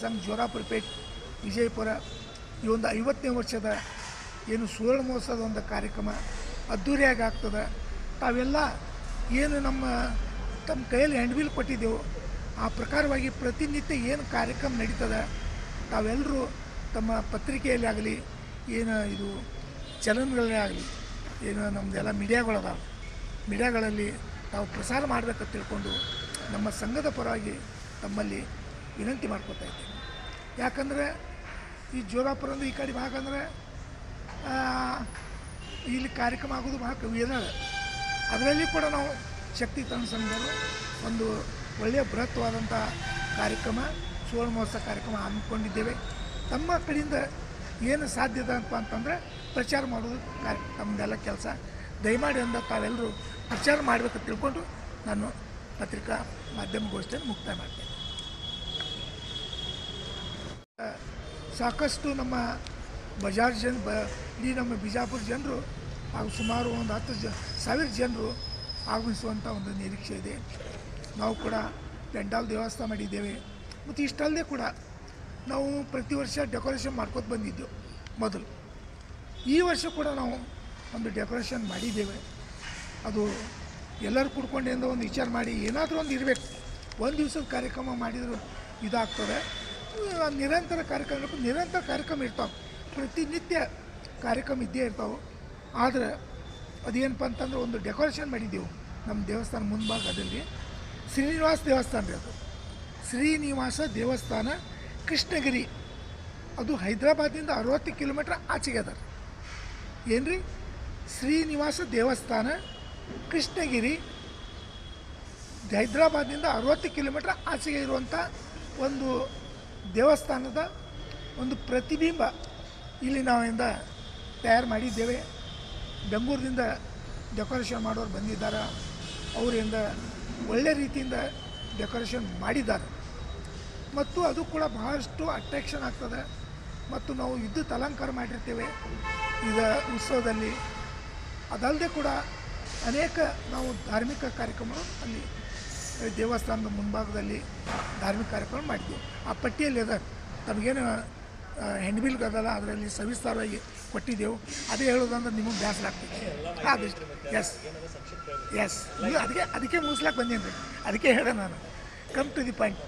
ಸಂಘ ಜೋರಾಪುರ ಪೇಟ್ ವಿಜಯಪುರ, ಈ ಒಂದು ಐವತ್ತನೇ ವರ್ಷದ ಏನು ಸುವರ್ಣ ಮಹೋತ್ಸವದ ಒಂದು ಕಾರ್ಯಕ್ರಮ ಅದ್ಧೂರಿಯಾಗಿ ಆಗ್ತದೆ. ತಾವೆಲ್ಲ ಏನು ನಮ್ಮ, ತಮ್ಮ ಕೈಯಲ್ಲಿ ಹ್ಯಾಂಡ್ಬಿಲ್ ಕೊಟ್ಟಿದ್ದೆವು, ಆ ಪ್ರಕಾರವಾಗಿ ಪ್ರತಿನಿತ್ಯ ಏನು ಕಾರ್ಯಕ್ರಮ ನಡೀತದೆ, ತಾವೆಲ್ಲರೂ ತಮ್ಮ ಪತ್ರಿಕೆಯಲ್ಲಿ ಆಗಲಿ, ಏನು ಇದು ಚಲನ್ಗಳೇ ಆಗಲಿ, ಏನು ನಮ್ಮದೆಲ್ಲ ಮೀಡಿಯಾಗಳದಾವ, ಮೀಡಿಯಾಗಳಲ್ಲಿ ತಾವು ಪ್ರಸಾರ ಮಾಡಬೇಕಂತ ತಿಳ್ಕೊಂಡು ನಮ್ಮ ಸಂಘದ ಪರವಾಗಿ ತಮ್ಮಲ್ಲಿ ವಿನಂತಿ ಮಾಡ್ಕೊತಾ ಇದ್ದೀನಿ. ಯಾಕಂದರೆ ಈ ಜೋರಾಪುರಂದು ಈ ಕಡೆ ಭಾಗ ಅಂದರೆ ಇಲ್ಲಿ ಕಾರ್ಯಕ್ರಮ ಆಗೋದು ಭಾಳ ಕಮ್ಮಿ ಏನಾದ ಅದರಲ್ಲಿ ಕೂಡ ನಾವು ಶಕ್ತಿ ತನ್ನ ಒಂದು ಒಳ್ಳೆಯ ಬೃಹತ್ವಾದಂಥ ಕಾರ್ಯಕ್ರಮ, ಸುವರ್ಣ ಮಹೋತ್ಸವ ಕಾರ್ಯಕ್ರಮ ಹಮ್ಮಿಕೊಂಡಿದ್ದೇವೆ. ತಮ್ಮ ಕಡೆಯಿಂದ ಏನು ಸಾಧ್ಯದ ಅಂತ ಅಂತಂದರೆ ಪ್ರಚಾರ ಮಾಡೋದು ಕಾರ್ಯ, ತಮ್ಮದೆಲ್ಲ ಕೆಲಸ. ದಯಮಾಡಿ ಅಂದ ತಾವೆಲ್ಲರೂ ಪ್ರಚಾರ ಮಾಡಬೇಕಂತ ತಿಳ್ಕೊಂಡು ನಾನು ಪತ್ರಿಕಾ ಮಾಧ್ಯಮಗೋಷ್ಠಿಯನ್ನು ಮುಕ್ತಾಯ ಮಾಡ್ತೇನೆ. ಸಾಕಷ್ಟು ನಮ್ಮ ಬಜಾರ್ ಜನ ಬ ಇಡೀ ನಮ್ಮ ಬಿಜಾಪುರ ಜನರು ಹಾಗೂ ಸುಮಾರು ಒಂದು ಹತ್ತು ಜ ಸಾವಿರ ಜನರು ಆಗಮಿಸುವಂಥ ಒಂದು ನಿರೀಕ್ಷೆ ಇದೆ. ನಾವು ಕೂಡ ಪೆಂಡಾಲ್ ದೇವಸ್ಥಾನ ಮಾಡಿದ್ದೇವೆ. ಮತ್ತು ಇಷ್ಟಲ್ಲದೆ ಕೂಡ ನಾವು ಪ್ರತಿ ವರ್ಷ ಡೆಕೋರೇಷನ್ ಮಾಡ್ಕೋತ ಬಂದಿದ್ದೆವು ಮೊದಲು. ಈ ವರ್ಷ ಕೂಡ ನಾವು ಒಂದು ಡೆಕೋರೇಷನ್ ಮಾಡಿದ್ದೇವೆ. ಅದು ಎಲ್ಲರೂ ಕುಡ್ಕೊಂಡಿಂದ ಒಂದು ವಿಚಾರ ಮಾಡಿ ಏನಾದರೂ ಒಂದು ಇರಬೇಕು. ಒಂದು ದಿವಸದ ಕಾರ್ಯಕ್ರಮ ಮಾಡಿದರೂ ಇದಾಗ್ತದೆ. ನಿರಂತರ ಕಾರ್ಯಕ್ರಮ. ನಿರಂತರ ಕಾರ್ಯಕ್ರಮ ಇರ್ತಾವೆ. ಪ್ರತಿನಿತ್ಯ ಕಾರ್ಯಕ್ರಮ ಇದ್ದೇ ಇರ್ತಾವೆ. ಆದರೆ ಅದೇನಪ್ಪ ಅಂತಂದ್ರೆ ಒಂದು ಡೆಕೋರೇಷನ್ ಮಾಡಿದ್ದೆವು. ನಮ್ಮ ದೇವಸ್ಥಾನ ಮುಂಭಾಗದಲ್ಲಿ. ಶ್ರೀನಿವಾಸ ದೇವಸ್ಥಾನ ರೀ ಅದು. ಶ್ರೀನಿವಾಸ ದೇವಸ್ಥಾನ ಕೃಷ್ಣಗಿರಿ. ಅದು ಹೈದರಾಬಾದಿಂದ ಅರವತ್ತು ಕಿಲೋಮೀಟ್ರ್ ಆಚೆಗೆ ಅದ ಏನು ರೀ ಶ್ರೀನಿವಾಸ ದೇವಸ್ಥಾನ ಕೃಷ್ಣಗಿರಿ. ಹೈದರಾಬಾದ್ನಿಂದ ಅರವತ್ತು ಕಿಲೋಮೀಟ್ರ್ ಆಚೆಗೆ ಇರುವಂಥ ಒಂದು ದೇವಸ್ಥಾನದ ಒಂದು ಪ್ರತಿಬಿಂಬ ಇಲ್ಲಿ ನಾವಿಂದ ತಯಾರು ಮಾಡಿದ್ದೇವೆ. ಬೆಂಗಳೂರಿನಿಂದ ಡೆಕೋರೇಷನ್ ಮಾಡೋರು ಬಂದಿದ್ದಾರೆ. ಅವರಿಂದ ಒಳ್ಳೆ ರೀತಿಯಿಂದ ಡೆಕೋರೇಷನ್ ಮಾಡಿದ್ದಾರೆ. ಮತ್ತು ಅದು ಕೂಡ ಬಹಳಷ್ಟು ಅಟ್ರಾಕ್ಷನ್ ಆಗ್ತದೆ. ಮತ್ತು ನಾವು ವಿದ್ಯುತ್ ಅಲಂಕಾರ ಮಾಡಿರ್ತೇವೆ. ಈಗ ಉತ್ಸವದಲ್ಲಿ ಅದಲ್ಲದೆ ಕೂಡ ಅನೇಕ ನಾವು ಧಾರ್ಮಿಕ ಕಾರ್ಯಕ್ರಮಗಳು ಅಲ್ಲಿ ದೇವಸ್ಥಾನದ ಮುಂಭಾಗದಲ್ಲಿ ಧಾರ್ಮಿಕ ಕಾರ್ಯಕ್ರಮ ಮಾಡ್ತೀವಿ ಆ ಪಟ್ಟಿಯಲ್ಲಿ ಅದ, ತಮಗೇನು ಹೆಣ್ಬಿಲ್ ಅದಲ್ಲ, ಅದರಲ್ಲಿ ಸವಿಸ್ತಾರವಾಗಿ ಕೊಟ್ಟಿದ್ದೆವು. ಅದೇ ಹೇಳೋದಂದ್ರೆ ನಿಮಗೆ ಬೇಸರ ಆಗ್ತದೆ ಅದಿಷ್ಟು ಎಸ್ ಎಸ್ ಅದಕ್ಕೆ ಅದಕ್ಕೆ ಮುಗಿಸ್ಲಾಕೆ ಬಂದೀನಿ ರೀ. ಅದಕ್ಕೆ ಹೇಳ ನಾನು. Come to the point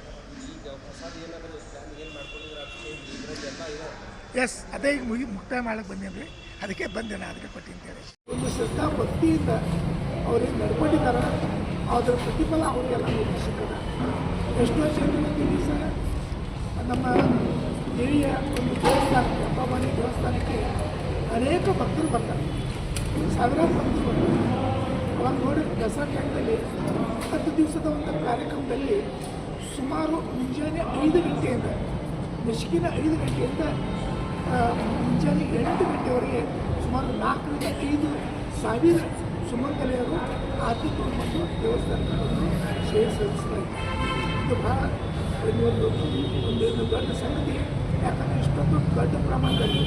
yes ಅದೇ ಈಗ ಮುಗಿ, ಮುಕ್ತಾಯ ಮಾಡಕ್ಕೆ ಬಂದೇನು ರೀ. ಅದಕ್ಕೆ ಬಂದೆ ನಾನು ಅದಕ್ಕೆ ಕೊಟ್ಟಿನಿ ಒಂದು ಶ್ರದ್ಧಾ ಭಕ್ತಿಯಿಂದ ಅವ್ರಿಗೆ ನಡ್ಕೊಂಡಿದ್ದಾರೆ ಅದರ ಪ್ರತಿಫಲ ಅವರಿಗೆಲ್ಲ ಸಿಕ್ಕಿದೆ. ಎಷ್ಟೋ ಜನರಿಗೆ ದಿವಸ ನಮ್ಮ ದೇವಿಯ ಒಂದು ದೇವಸ್ಥಾನ ಅಪ್ಪಮನೆ ದೇವಸ್ಥಾನಕ್ಕೆ ಅನೇಕ ಭಕ್ತರು ಬರ್ತಾರೆ. ಸಾವಿರಾರು ಭಕ್ತರು ಬರ್ತಾರೆ. ಅವಾಗ ನೋಡಿ ದಸರಾ ಟೈಮ್ನಲ್ಲಿ ಹತ್ತು ದಿವಸದ ಒಂದು ಕಾರ್ಯಕ್ರಮದಲ್ಲಿ ಸುಮಾರು ಮುಂಜಾನೆ ಐದು ಗಂಟೆಯಿಂದ, ಬೆಳಗಿನ ಐದು ಗಂಟೆಯಿಂದ ಮುಂಜಾನೆ ಎಂಟು ಗಂಟೆವರೆಗೆ ಸುಮಾರು ನಾಲ್ಕರಿಂದ ಐದು ಸಾವಿರ ಸುಮಂಗಲೆಯರು ಆತಿಥ್ಯ ಮತ್ತು ದೇವಸ್ಥಾನಗಳನ್ನು ಶೇರ್ ಸಲ್ಲಿಸ್ತಾ ಇದು ಬಹಳ ಒಂದು ದೊಡ್ಡ ಸಂಗತಿ. ಯಾಕಂದರೆ ಇಷ್ಟೊಂದು ದೊಡ್ಡ ಪ್ರಮಾಣದಲ್ಲಿ,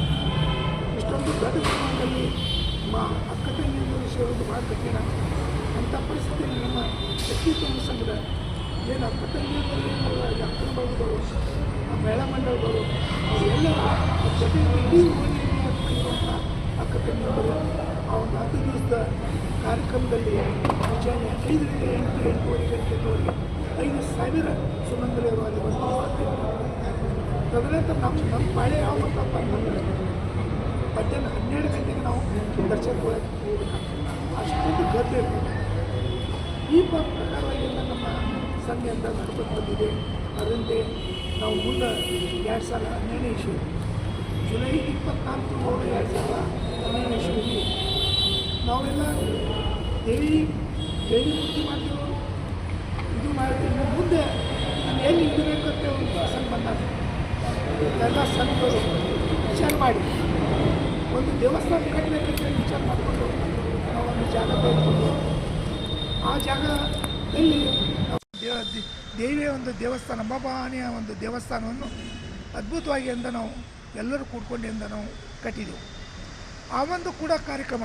ಇಷ್ಟೊಂದು ದೊಡ್ಡ ಪ್ರಮಾಣದಲ್ಲಿ ಮಾ ಅಕ್ಕ ತಂಗಿಯನ್ನು ಸೇರೋದು ಭಾಳ ಕಠಿಣ. ಅಂಥ ಪರಿಸ್ಥಿತಿಯಲ್ಲಿ ನಮ್ಮ ಶಕ್ತಿ ತುಂಬ ಸಂಘದ ಏನು ಅಕ್ಕ ತಂಗಿಯಲ್ಲಿ ಅಕ್ಕನ ಆ ಮೇಳ ಮಂಡಳಗಳು ಅವರೆಲ್ಲರೂ ಜೊತೆಗೆ ಇಡೀ ಊರಿನಲ್ಲಿ ಅಕ್ಕ ತಂಗಿಯರು ಆ ಒಂದು ಹತ್ತು ದಿವಸದ ಕಾರ್ಯಕ್ರಮದಲ್ಲಿ ಮುಂಜಾನೆ ಐದರಿಂದ ಎಂಟು ಎಂಟೂವರೆ ಗಂಟೆವರೆಗೆ ಐದು ಸಾವಿರ ಸುಮಂಗಲಿಯರು ಅಲ್ಲಿ ಬಂದು ತದನಂತರ ನಮ್ಮ ನಮ್ಮ ಪಾಳೆ ಯಾವತ್ತಪ್ಪ ಅಂತಂದರೆ ಮಧ್ಯಾಹ್ನ ಹನ್ನೆರಡು ಗಂಟೆಗೆ ನಾವು ದರ್ಶನ ಅಷ್ಟೊಂದು ಗದ್ದೆ ಇರ್ತದೆ ಈ ಪ್ರಕಾರ ಪ್ರಕಾರವಾಗಿ ನಮ್ಮ ನಮ್ಮ ಅಂತ ನಡ್ಕೊಂಡು ಬಂದಿದೆ. ಅದರಂತೆ ನಾವು ಮುಂದೆ ಎರಡು ಸಾವಿರದ ಹನ್ನೆರಡನೇ ಇಶ್ಯೂ ಜುಲೈ ಇಪ್ಪತ್ನಾಲ್ಕು ಎರಡು ಸಾವಿರದ ಹನ್ನೆರಡನೇ ಇಶ್ಯೂಲಿ ನಾವೆಲ್ಲ ದೇವಿ ದೇವಿ ಪೂರ್ತಿ ಮಾಡ್ತೀವಿ ಇದು ಮಾಡ್ತೀವಿ ಮುಂದೆ ನಾನು ಎಲ್ಲಿ ಇಡಬೇಕಂತ ಒಂದು ಪ್ರಸಂಗ ಬಂದಾಗ ಎಲ್ಲ ಸಂಘಗಳು ವಿಚಾರ ಮಾಡಿ. ಒಂದು ದೇವಸ್ಥಾನ ಕಟ್ಟಬೇಕಂತ ವಿಚಾರ ಮಾಡಿಕೊಂಡು ನಾವು ಒಂದು ಜಾಗ ತೆಗೆದುಕೊಂಡು ಆ ಜಾಗದಲ್ಲಿ ದೇವಿಯ ಒಂದು ದೇವಸ್ಥಾನ ಅಂಬಾಭವಾನಿಯ ಒಂದು ದೇವಸ್ಥಾನವನ್ನು ಅದ್ಭುತವಾಗಿ ಅಂತ ನಾವು ಎಲ್ಲರೂ ಕೂಡ್ಕೊಂಡಿಂದ ನಾವು ಕಟ್ಟಿದೆವು. ಆ ಒಂದು ಕೂಡ ಕಾರ್ಯಕ್ರಮ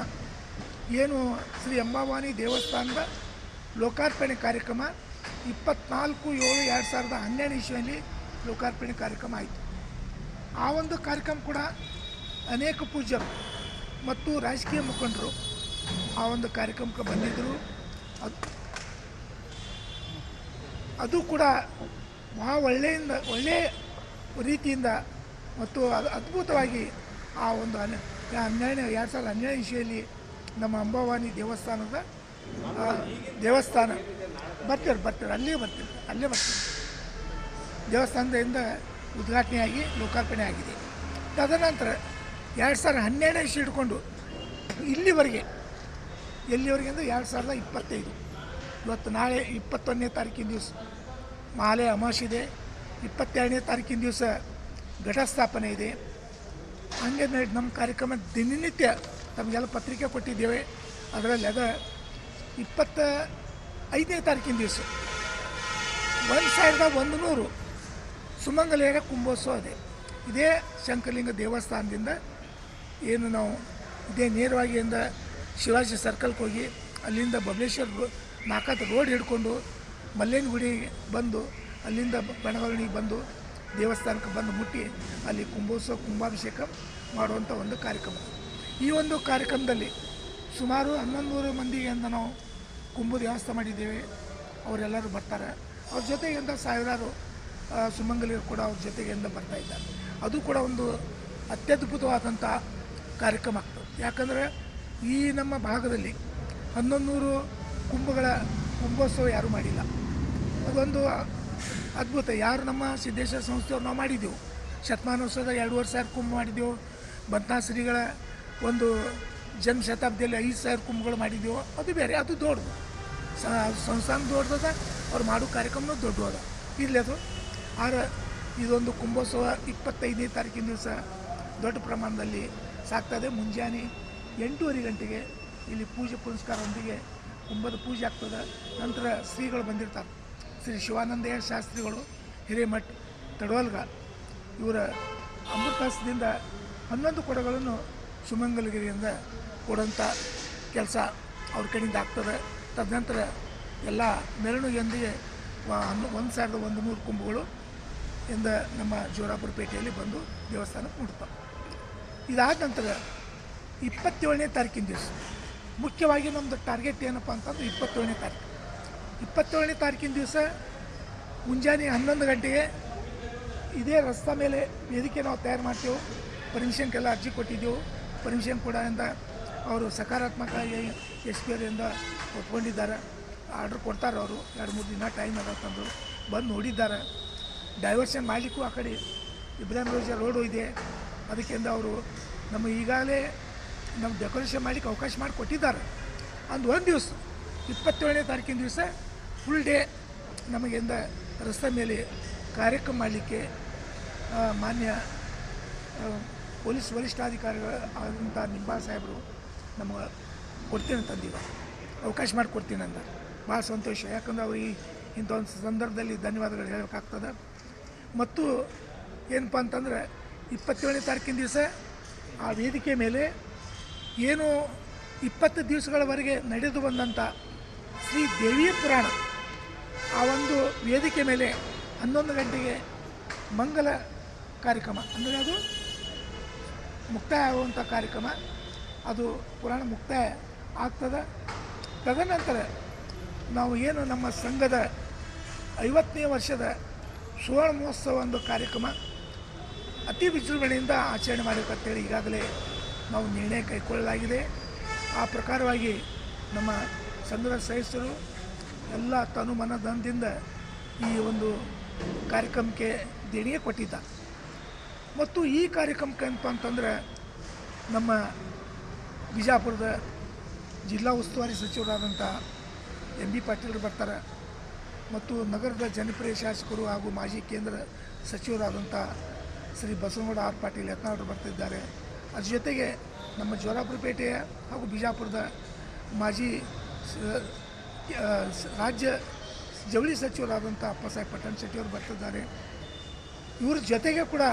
ಏನು ಶ್ರೀ ಅಂಬಾವಾನಿ ದೇವಸ್ಥಾನದ ಲೋಕಾರ್ಪಣೆ ಕಾರ್ಯಕ್ರಮ ಇಪ್ಪತ್ನಾಲ್ಕು ಏಳು ಎರಡು ಸಾವಿರದ ಹನ್ನೆರಡು ಇಸ್ವಿಯಲ್ಲಿ ಲೋಕಾರ್ಪಣೆ ಕಾರ್ಯಕ್ರಮ ಆಯಿತು. ಆ ಒಂದು ಕಾರ್ಯಕ್ರಮ ಕೂಡ ಅನೇಕ ಪೂಜರು ಮತ್ತು ರಾಜಕೀಯ ಮುಖಂಡರು ಆ ಒಂದು ಕಾರ್ಯಕ್ರಮಕ್ಕೆ ಬಂದಿದ್ದರು. ಅದು ಅದು ಕೂಡ ಭಾಳ ಒಳ್ಳೆಯಿಂದ ಒಳ್ಳೆಯ ರೀತಿಯಿಂದ ಮತ್ತು ಅದು ಅದ್ಭುತವಾಗಿ ಆ ಒಂದು ಹನ್ನೆ, ಹನ್ನೆರಡನೇ, ಎರಡು ಸಾವಿರದ ಹನ್ನೆರಡನೇ ಇಸ್ವಿಯಲ್ಲಿ ನಮ್ಮ ಅಂಬಾವಾನಿ ದೇವಸ್ಥಾನದ ದೇವಸ್ಥಾನ. ಬರ್ತಾರೆ, ಬರ್ತೀರಿ. ಅಲ್ಲೇ ಬರ್ತೀರಿ ಅಲ್ಲೇ ಬರ್ತೀರಿ. ದೇವಸ್ಥಾನದಿಂದ ಉದ್ಘಾಟನೆಯಾಗಿ ಲೋಕಾರ್ಪಣೆ ಆಗಿದೆ. ತದನಂತರ ಎರಡು ಸಾವಿರದ ಹನ್ನೆರಡು ಇಸ್ವಿ ಇಟ್ಕೊಂಡು ಇಲ್ಲಿವರೆಗೆ, ಎಲ್ಲಿವರೆಗೆ ಅಂದರೆ ಎರಡು ಸಾವಿರದ ಇಪ್ಪತ್ತೈದು. ಇವತ್ತು ನಾಳೆ ಇಪ್ಪತ್ತೊಂದನೇ ತಾರೀಕಿನ ದಿವಸ ಮಾಲೆ ಅಮಾವಾಸ್ಯೆ ಇದೆ. ಇಪ್ಪತ್ತೆರಡನೇ ತಾರೀಕಿನ ದಿವಸ ಘಟಸ್ಥಾಪನೆ ಇದೆ. ಹಂಗೆ ನಮ್ಮ ಕಾರ್ಯಕ್ರಮ ದಿನನಿತ್ಯ ತಮಗೆಲ್ಲ ಪತ್ರಿಕೆ ಕೊಟ್ಟಿದ್ದೇವೆ. ಅದರಲ್ಲಿ ಅದ ಇಪ್ಪತ್ತ ಐದನೇ ತಾರೀಕಿನ ದಿವಸ. ಒಂದು ಸಾವಿರದ ಒಂದು ನೂರು ಸುಮಂಗಲೇರ ಕುಂಭೋತ್ಸವ ಅದೇ. ಇದೇ ಶಂಕರಲಿಂಗ ದೇವಸ್ಥಾನದಿಂದ ಏನು ನಾವು ಇದೇ ನೇರವಾಗಿ ಇಂದ ಶಿವಾಜಿ ಸರ್ಕಲ್ಗೆ ಹೋಗಿ ಅಲ್ಲಿಂದ ಬಬಲೇಶ್ವರ ರೋ ನಾಲ್ಕತ್ತು ರೋಡ್ ಹಿಡ್ಕೊಂಡು ಮಲ್ಲೇನ ಗುಡಿಗೆ ಬಂದು ಅಲ್ಲಿಂದ ಬಣಗಳಿಗೆ ಬಂದು ದೇವಸ್ಥಾನಕ್ಕೆ ಬಂದು ಮುಟ್ಟಿ ಅಲ್ಲಿ ಕುಂಭೋತ್ಸವ, ಕುಂಭಾಭಿಷೇಕ ಮಾಡುವಂಥ ಒಂದು ಕಾರ್ಯಕ್ರಮ. ಈ ಒಂದು ಕಾರ್ಯಕ್ರಮದಲ್ಲಿ ಸುಮಾರು ಹನ್ನೊಂದು ಮಂದಿಗೆ ಅಂತ ನಾವು ಕುಂಭದ ವ್ಯವಸ್ಥೆ ಮಾಡಿದ್ದೇವೆ. ಅವರೆಲ್ಲರೂ ಬರ್ತಾರೆ. ಅವ್ರ ಅಂತ ಸಾವಿರಾರು ಸುಮಂಗಲಿಯರು ಕೂಡ ಅವ್ರ ಜೊತೆಗಿಂದ ಬರ್ತಾ ಇದ್ದಾರೆ. ಅದು ಕೂಡ ಒಂದು ಅತ್ಯದ್ಭುತವಾದಂಥ ಕಾರ್ಯಕ್ರಮ. ಆಗ್ತದೆ ಯಾಕಂದರೆ ಈ ನಮ್ಮ ಭಾಗದಲ್ಲಿ ಹನ್ನೊಂದು ನೂರು ಕುಂಭಗಳ ಕುಂಭೋತ್ಸವ ಯಾರೂ ಮಾಡಿಲ್ಲ. ಅದೊಂದು ಅದ್ಭುತ. ಯಾರು ನಮ್ಮ ಸಿದ್ದೇಶ್ವರ ಸಂಸ್ಥೆಯವ್ರು ನಾವು ಮಾಡಿದ್ದೆವು. ಶತಮಾನೋತ್ಸವದ ವರ್ಷ ಸಾವಿರ ಕುಂಭ ಮಾಡಿದ್ದೆವು. ಬಂತಾಶ್ರೀಗಳ ಒಂದು ಜನ್ ಶತಾಬ್ದಿಯಲ್ಲಿ ಐದು ಸಾವಿರ ಕುಂಭಗಳು ಮಾಡಿದ್ದೇವೆ ಅದು ಬೇರೆ, ಅದು ದೊಡ್ಡದು. ಸಂಸ್ಥಾನ ದೊಡ್ಡದ ಅವ್ರು ಮಾಡೋ ಕಾರ್ಯಕ್ರಮ ದೊಡ್ಡ ಅದ ಇರಲಿ ಅದು. ಆರ ಇದೊಂದು ಕುಂಭೋತ್ಸವ ಇಪ್ಪತ್ತೈದನೇ ತಾರೀಕಿನ ದಿವಸ ದೊಡ್ಡ ಪ್ರಮಾಣದಲ್ಲಿ ಸಾಕ್ತದೆ. ಮುಂಜಾನೆ ಎಂಟೂವರೆ ಗಂಟೆಗೆ ಇಲ್ಲಿ ಪೂಜೆ ಪುನಸ್ಕಾರದೊಂದಿಗೆ ಕುಂಭದ ಪೂಜೆ ಆಗ್ತದೆ. ನಂತರ ಶ್ರೀಗಳು ಬಂದಿರ್ತಾರೆ. ಶ್ರೀ ಶಿವಾನಂದಯ್ಯ ಶಾಸ್ತ್ರಿಗಳು, ಹಿರೇಮಠ್, ತಡವಲ್ಗ. ಇವರ ಅಮೃತಾಸದಿಂದ ಹನ್ನೊಂದು ಕೊಡಗಳನ್ನು ಸುಮಂಗಲಗಿರಿಯಿಂದ ಕೊಡೋಂಥ ಕೆಲಸ ಅವ್ರ ಕಡೆಯಿಂದ ಆಗ್ತದೆ. ತದನಂತರ ಎಲ್ಲ ಮೆರವಣಿಗೆಯೊಂದಿಗೆ ಒಂದು ಸಾವಿರದ ಒಂದು ನೂರು ಕುಂಭಗಳು ಇಂದ ನಮ್ಮ ಜೋರಾಪುರ ಪೇಟೆಯಲ್ಲಿ ಬಂದು ದೇವಸ್ಥಾನ ಮುಟ್ತಾವೆ. ಇದಾದ ನಂತರ ಇಪ್ಪತ್ತೇಳನೇ ತಾರೀಕಿನ ದಿವಸ, ಮುಖ್ಯವಾಗಿ ನಮ್ಮದು ಟಾರ್ಗೆಟ್ ಏನಪ್ಪ ಅಂತಂದ್ರೆ ಇಪ್ಪತ್ತೇಳನೇ ತಾರೀಕು. ಇಪ್ಪತ್ತೇಳನೇ ತಾರೀಕಿನ ದಿವಸ ಮುಂಜಾನೆ ಹನ್ನೊಂದು ಗಂಟೆಗೆ ಇದೇ ರಸ್ತೆ ಮೇಲೆ ವೇದಿಕೆ ನಾವು ತಯಾರು ಮಾಡ್ತೇವೆ. ಪರ್ಮಿಷನ್ಗೆಲ್ಲ ಅರ್ಜಿ ಕೊಟ್ಟಿದ್ದೆವು. ಪರ್ಮಿಷನ್ ಕೂಡ ಅಂತ ಅವರು ಸಕಾರಾತ್ಮಕವಾಗಿ ಎಸ್ ಪಿ ಅವರಿಂದ ಒಪ್ಕೊಂಡಿದ್ದಾರೆ. ಆರ್ಡ್ರ್ ಕೊಡ್ತಾರೆ ಅವರು. ಎರಡು, ಮೂರು ದಿನ ಟೈಮ್ ಅದ ತಂದು ಬಂದು ನೋಡಿದ್ದಾರೆ. ಡೈವರ್ಷನ್ ಮಾಡಲಿಕ್ಕೂ ಆ ಕಡೆ ಇಬ್ರಾಹಿಂ ರೋಜ ರೋಡು ಇದೆ. ಅದಕ್ಕಿಂತ ಅವರು ನಮ್ಮ ಈಗಾಗಲೇ ನಮ್ಮ ಡೆಕೋರೇಷನ್ ಮಾಡಲಿಕ್ಕೆ ಅವಕಾಶ ಮಾಡಿ ಕೊಟ್ಟಿದ್ದಾರೆ. ಅಂದು ಒಂದು ದಿವಸ, ಇಪ್ಪತ್ತೇಳನೇ ತಾರೀಕಿನ ದಿವಸ ಫುಲ್ ಡೇ ನಮಗಿಂದ ರಸ್ತೆ ಮೇಲೆ ಕಾರ್ಯಕ್ರಮ ಮಾಡಲಿಕ್ಕೆ ಮಾನ್ಯ ಪೊಲೀಸ್ ವರಿಷ್ಠಾಧಿಕಾರಿಗಳು ಆದಂಥ ನಿಂಬಾ ಸಾಹೇಬರು ನಮಗೆ ಕೊಡ್ತೀನಿ ಅಂತಂದಿವ ಅವಕಾಶ ಮಾಡಿಕೊಡ್ತೀನಿ ಅಂದ. ಭಾಳ ಸಂತೋಷ. ಯಾಕಂದ್ರೆ ಅವ್ರು ಈ ಇಂಥ ಒಂದು ಸಂದರ್ಭದಲ್ಲಿ ಧನ್ಯವಾದಗಳು ಹೇಳಬೇಕಾಗ್ತದೆ. ಮತ್ತು ಏನಪ್ಪ ಅಂತಂದ್ರೆ ಇಪ್ಪತ್ತೇಳನೇ ತಾರೀಕಿನ ದಿವಸ ಆ ವೇದಿಕೆ ಮೇಲೆ ಏನು ಇಪ್ಪತ್ತು ದಿವಸಗಳವರೆಗೆ ನಡೆದು ಬಂದಂಥ ಶ್ರೀ ದೇವಿಯ ಪುರಾಣ ಆ ಒಂದು ವೇದಿಕೆ ಮೇಲೆ ಹನ್ನೊಂದು ಗಂಟೆಗೆ ಮಂಗಲ ಕಾರ್ಯಕ್ರಮ. ಅಂದರೆ ಅದು ಮುಕ್ತಾಯ ಆಗುವಂಥ ಕಾರ್ಯಕ್ರಮ. ಅದು ಪುರಾಣ ಮುಕ್ತಾಯ ಆಗ್ತದೆ. ತದನಂತರ ನಾವು ಏನು ನಮ್ಮ ಸಂಘದ ಐವತ್ತನೇ ವರ್ಷದ ಸುವರ್ಣ ಮಹೋತ್ಸವ ಒಂದು ಕಾರ್ಯಕ್ರಮ ಅತಿ ವಿಜೃಂಭಣೆಯಿಂದ ಆಚರಣೆ ಮಾಡಬೇಕಂತೇಳಿ ಈಗಾಗಲೇ ನಾವು ನಿರ್ಣಯ ಕೈಗೊಳ್ಳಲಾಗಿದೆ. ಆ ಪ್ರಕಾರವಾಗಿ ನಮ್ಮ ಸಂಘದ ಸದಸ್ಯರು ಎಲ್ಲ ತನು ಮನದಂದಿಂದ ಈ ಒಂದು ಕಾರ್ಯಕ್ರಮಕ್ಕೆ ದೇಣಿಗೆ ಕೊಟ್ಟಿದ್ದ ಮತ್ತು ಈ ಕಾರ್ಯಕ್ರಮಕ್ಕೆ ಏನಪ್ಪ ಅಂತಂದರೆ ನಮ್ಮ ಬಿಜಾಪುರದ ಜಿಲ್ಲಾ ಉಸ್ತುವಾರಿ ಸಚಿವರಾದಂಥ ಎಂ ಬಿ ಪಾಟೀಲ್ರು ಬರ್ತಾರೆ ಮತ್ತು ನಗರದ ಜನಪ್ರಿಯ ಶಾಸಕರು ಹಾಗೂ ಮಾಜಿ ಕೇಂದ್ರ ಸಚಿವರಾದಂಥ ಶ್ರೀ ಬಸವನಗೌಡ ಆರ್ ಪಾಟೀಲ್ ಯತ್ನಾಳರು ಬರ್ತಿದ್ದಾರೆ. ಅದ್ರ ಜೊತೆಗೆ ನಮ್ಮ ಜೋರಾಪುರ ಪೇಟೆಯ ಹಾಗೂ ಬಿಜಾಪುರದ ಮಾಜಿ ರಾಜ್ಯ ಜವಳಿ ಸಚಿವರಾದಂಥ ಅಪ್ಪಸಾಹೇಬ್ ಪಟ್ಟಣ ಶೆಟ್ಟಿಯವರು ಬರ್ತಿದ್ದಾರೆ. ಇವ್ರ ಜೊತೆಗೆ ಕೂಡ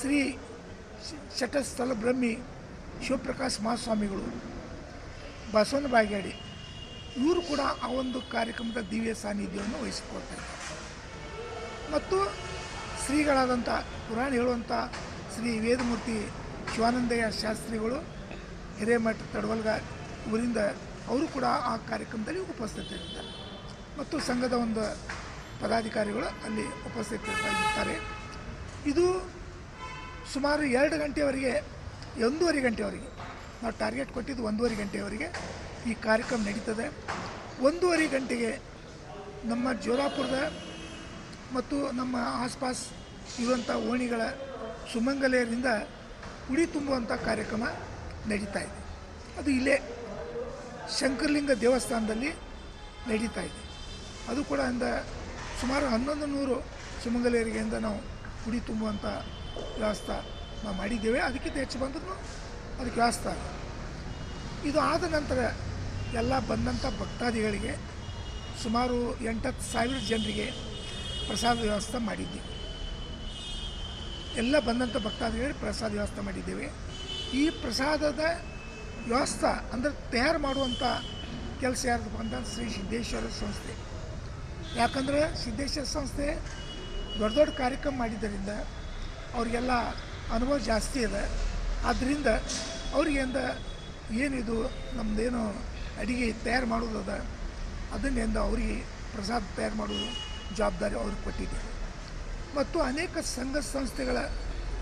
ಶ್ರೀ ಶಟಸ್ಥಲ ಬ್ರಹ್ಮಿ ಶಿವಪ್ರಕಾಶ್ ಮಹಾಸ್ವಾಮಿಗಳು, ಬಸವನ ಬಾಗೇಡಿ ಇವರು ಕೂಡ ಆ ಒಂದು ಕಾರ್ಯಕ್ರಮದ ದಿವ್ಯ ಸಾನ್ನಿಧ್ಯವನ್ನು ವಹಿಸಿಕೊಳ್ತಾರೆ ಮತ್ತು ಶ್ರೀಗಳಾದಂಥ ಪುರಾಣ ಹೇಳುವಂಥ ಶ್ರೀ ವೇದಮೂರ್ತಿ ಶಿವಾನಂದಯ್ಯ ಶಾಸ್ತ್ರಿಗಳು, ಹಿರೇಮಠ ತಡವಲ್ಗ ಊರಿಂದ ಅವರು ಕೂಡ ಆ ಕಾರ್ಯಕ್ರಮದಲ್ಲಿ ಉಪಸ್ಥಿತರಿರ್ತಾರೆ ಮತ್ತು ಸಂಘದ ಒಂದು ಪದಾಧಿಕಾರಿಗಳು ಅಲ್ಲಿ ಉಪಸ್ಥಿತರಿರ್ತಾರೆ ಇದು ಸುಮಾರು ಎರಡು ಗಂಟೆವರೆಗೆ ಒಂದೂವರೆ ಗಂಟೆವರೆಗೆ ನಾವು ಟಾರ್ಗೆಟ್ ಕೊಟ್ಟಿದ್ದು ಒಂದೂವರೆ ಗಂಟೆವರೆಗೆ ಈ ಕಾರ್ಯಕ್ರಮ ನಡೀತದೆ. ಒಂದೂವರೆ ಗಂಟೆಗೆ ನಮ್ಮ ಜೋರಾಪುರದ ಮತ್ತು ನಮ್ಮ ಆಸ್ಪಾಸ್ ಇರುವಂಥ ಓಣಿಗಳ ಸುಮಂಗಲೆಯರಿಂದ ಉಡಿ ತುಂಬುವಂಥ ಕಾರ್ಯಕ್ರಮ ನಡೀತಾ ಇದೆ. ಅದು ಇಲ್ಲೇ ಶಂಕರಲಿಂಗ ದೇವಸ್ಥಾನದಲ್ಲಿ ನಡೀತಾ ಇದೆ. ಅದು ಕೂಡ ಅಂದ ಸುಮಾರು ಹನ್ನೊಂದು ನೂರು ಸುಮಂಗಲಿಯರಿಗೆಯಿಂದ ನಾವು ಉಡಿ ತುಂಬುವಂಥ ವ್ಯವಸ್ಥೆ ನಾವು ಮಾಡಿದ್ದೇವೆ, ಅದಕ್ಕಿಂತ ಹೆಚ್ಚು ಬಂದರೂ ಅದಕ್ಕೆ ವ್ಯವಸ್ಥೆ ಇದೆ. ಆದ ನಂತರ ಎಲ್ಲ ಬಂದಂಥ ಭಕ್ತಾದಿಗಳಿಗೆ ಸುಮಾರು ಎಂಟತ್ತು ಸಾವಿರ ಜನರಿಗೆ ಪ್ರಸಾದ ವ್ಯವಸ್ಥೆ ಮಾಡಿದ್ದೀವಿ ಎಲ್ಲ ಬಂದಂಥ ಭಕ್ತಾದಿಗಳಿಗೆ ಪ್ರಸಾದ ವ್ಯವಸ್ಥೆ ಮಾಡಿದ್ದೇವೆ. ಈ ಪ್ರಸಾದದ ವ್ಯವಸ್ಥೆ ಅಂದರೆ ತಯಾರು ಮಾಡುವಂಥ ಕೆಲಸ ಯಾರು ಬಂದ ಶ್ರೀ ಸಿದ್ದೇಶ್ವರ ಸಂಸ್ಥೆ. ಯಾಕಂದರೆ ಸಿದ್ದೇಶ್ವರ ಸಂಸ್ಥೆ ದೊಡ್ಡ ದೊಡ್ಡ ಕಾರ್ಯಕ್ರಮ ಮಾಡಿದ್ದರಿಂದ ಅವರಿಗೆಲ್ಲ ಅನುಭವ ಜಾಸ್ತಿ ಇದೆ. ಆದ್ದರಿಂದ ಅವ್ರಿಗೆಂದ ಏನಿದು ನಮ್ಮದೇನು ಅಡಿಗೆ ತಯಾರು ಮಾಡೋದದ ಅದನ್ನೆಂದ ಅವ್ರಿಗೆ ಪ್ರಸಾದ ತಯಾರು ಮಾಡೋದು ಜವಾಬ್ದಾರಿ ಅವ್ರಿಗೆ ಕೊಟ್ಟಿದೆ ಮತ್ತು ಅನೇಕ ಸಂಘ ಸಂಸ್ಥೆಗಳ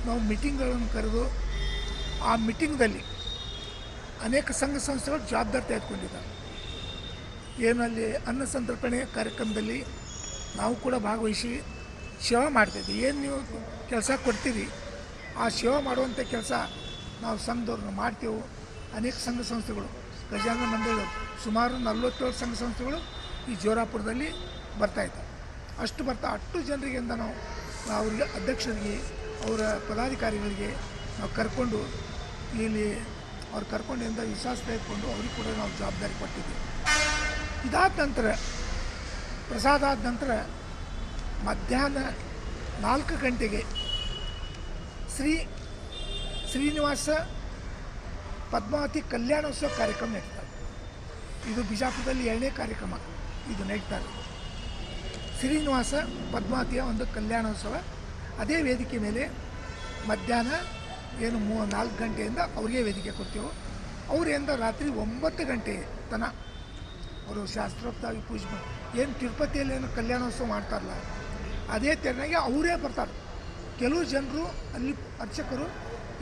ನಾವು ಮೀಟಿಂಗ್ಗಳನ್ನು ಕರೆದು ಆ ಮೀಟಿಂಗ್ದಲ್ಲಿ ಅನೇಕ ಸಂಘ ಸಂಸ್ಥೆಗಳು ಜವಾಬ್ದಾರಿ ತೆಗೆದುಕೊಂಡಿದ್ದಾರೆ ಏನಲ್ಲಿ ಅನ್ನ ಸಂತರ್ಪಣೆ ಕಾರ್ಯಕ್ರಮದಲ್ಲಿ ನಾವು ಕೂಡ ಭಾಗವಹಿಸಿ ಸೇವೆ ಮಾಡ್ತಿದ್ವಿ. ಏನು ನೀವು ಕೆಲಸ ಕೊಡ್ತೀರಿ? ಆ ಸೇವೆ ಮಾಡುವಂಥ ಕೆಲಸ ನಾವು ಸಂಘದವ್ರನ್ನ ಮಾಡ್ತೇವೆ. ಅನೇಕ ಸಂಘ ಸಂಸ್ಥೆಗಳು ಗಜಾಂಗ ಮಂಡಳಿ ಸುಮಾರು ನಲ್ವತ್ತೇಳು ಸಂಘ ಸಂಸ್ಥೆಗಳು ಈ ಜೋರಾಪುರದಲ್ಲಿ ಬರ್ತಾಯಿದ್ದವು ಅಷ್ಟು ಬರ್ತಾ, ಅಷ್ಟು ಜನರಿಗಿಂದ ನಾವು, ಅವರಿಗೆ ಅಧ್ಯಕ್ಷರಿಗೆ, ಅವರ ಪದಾಧಿಕಾರಿಗಳಿಗೆ ನಾವು ಕರ್ಕೊಂಡು ಇಲ್ಲಿ ಅವ್ರು ಕರ್ಕೊಂಡಿಂದ ವಿಶ್ವಾಸ ತೆಗೆದುಕೊಂಡು ಅವ್ರಿಗೆ ಕೂಡ ನಾವು ಜವಾಬ್ದಾರಿ ಕೊಟ್ಟಿದ್ದೀವಿ. ಇದಾದ ನಂತರ, ಪ್ರಸಾದ ಆದ ನಂತರ ಮಧ್ಯಾಹ್ನ ನಾಲ್ಕು ಗಂಟೆಗೆ ಶ್ರೀ ಶ್ರೀನಿವಾಸ ಪದ್ಮಾವತಿ ಕಲ್ಯಾಣೋತ್ಸವ ಕಾರ್ಯಕ್ರಮ ನಡೀತಾರೆ ಇದು. ಬಿಜಾಪುರದಲ್ಲಿ ಎರಡನೇ ಕಾರ್ಯಕ್ರಮ ಇದು ನಡೀತಾ ಶ್ರೀನಿವಾಸ ಪದ್ಮಾವತಿಯ ಒಂದು ಕಲ್ಯಾಣೋತ್ಸವ. ಅದೇ ವೇದಿಕೆ ಮೇಲೆ ಮಧ್ಯಾಹ್ನ ಏನು ಮೂ ನಾಲ್ಕು ಗಂಟೆಯಿಂದ ಅವರಿಗೆ ವೇದಿಕೆ ಕೊಡ್ತೇವೆ. ಅವರಿಂದ ರಾತ್ರಿ ಒಂಬತ್ತು ಗಂಟೆ ತನ ಅವರು ಶಾಸ್ತ್ರೋಕ್ತವಾಗಿ ಪೂಜೆ ಏನು ತಿರುಪತಿಯಲ್ಲಿ ಏನು ಕಲ್ಯಾಣೋತ್ಸವ ಮಾಡ್ತಾರಲ್ಲ ಅದೇ ತೆರನಾಗಿ ಅವರೇ ಬರ್ತಾರೆ. ಕೆಲವು ಜನರು ಅಲ್ಲಿ ಅರ್ಚಕರು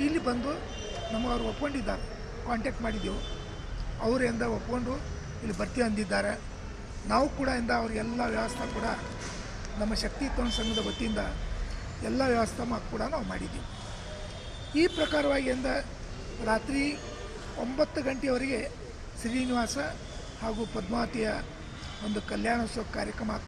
ಇಲ್ಲಿ ಬಂದು ನಮಗೆ ಅವ್ರು ಒಪ್ಕೊಂಡಿದ್ದಾರೆ. ಕಾಂಟ್ಯಾಕ್ಟ್ ಮಾಡಿದ್ದೆವು. ಅವರಿಂದ ಒಪ್ಕೊಂಡು ಇಲ್ಲಿ ಬರ್ತೀವಿ ಅಂದಿದ್ದಾರೆ. ನಾವು ಕೂಡ ಇಂದ ಅವ್ರಿಗೆಲ್ಲ ವ್ಯವಸ್ಥೆ ಕೂಡ ನಮ್ಮ ಶಕ್ತಿ ತೋಣ ಸಂಘದ ವತಿಯಿಂದ ಎಲ್ಲ ವ್ಯವಸ್ಥೆ ಕೂಡ ನಾವು ಮಾಡಿದ್ದೀವಿ. ಈ ಪ್ರಕಾರವಾಗಿ ಎಂದ ರಾತ್ರಿ ಒಂಬತ್ತು ಗಂಟೆಯವರೆಗೆ ಶ್ರೀನಿವಾಸ ಹಾಗೂ ಪದ್ಮಾವತಿಯ ಒಂದು ಕಲ್ಯಾಣೋತ್ಸವ ಕಾರ್ಯಕ್ರಮ